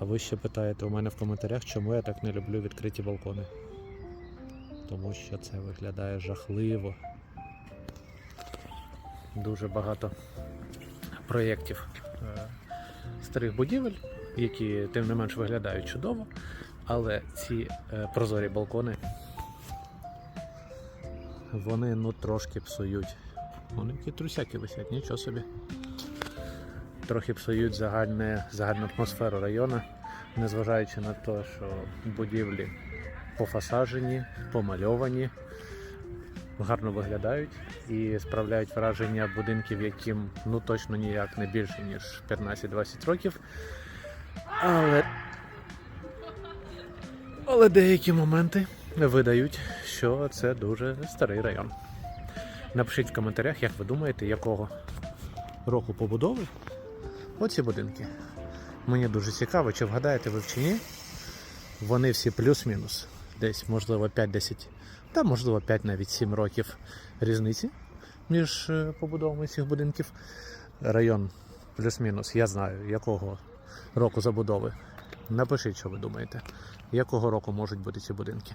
А ви ще питаєте у мене в коментарях, чому я так не люблю відкриті балкони. Тому що це виглядає жахливо. Дуже багато проєктів е, старих будівель, які тим не менш виглядають чудово, але ці е, прозорі балкони вони ну трошки псують. Вони які трусяки висять, нічого собі. Трохи псують загальне, загальну атмосферу району, незважаючи на те, що будівлі пофасажені, помальовані, гарно виглядають і справляють враження будинків, яким ну точно ніяк не більше, ніж 15-20 років. Але, але деякі моменти видають, що це дуже старий район. Напишіть в коментарях, як ви думаєте, якого року побудови оці будинки. Мені дуже цікаво, чи вгадаєте ви чи ні. Вони всі плюс-мінус. Десь, можливо, 5-10, та можливо 5 навіть 7 років різниці між е, побудовами цих будинків. Район плюс-мінус, я знаю, якого року забудови. Напишіть, що ви думаєте, якого року можуть бути ці будинки.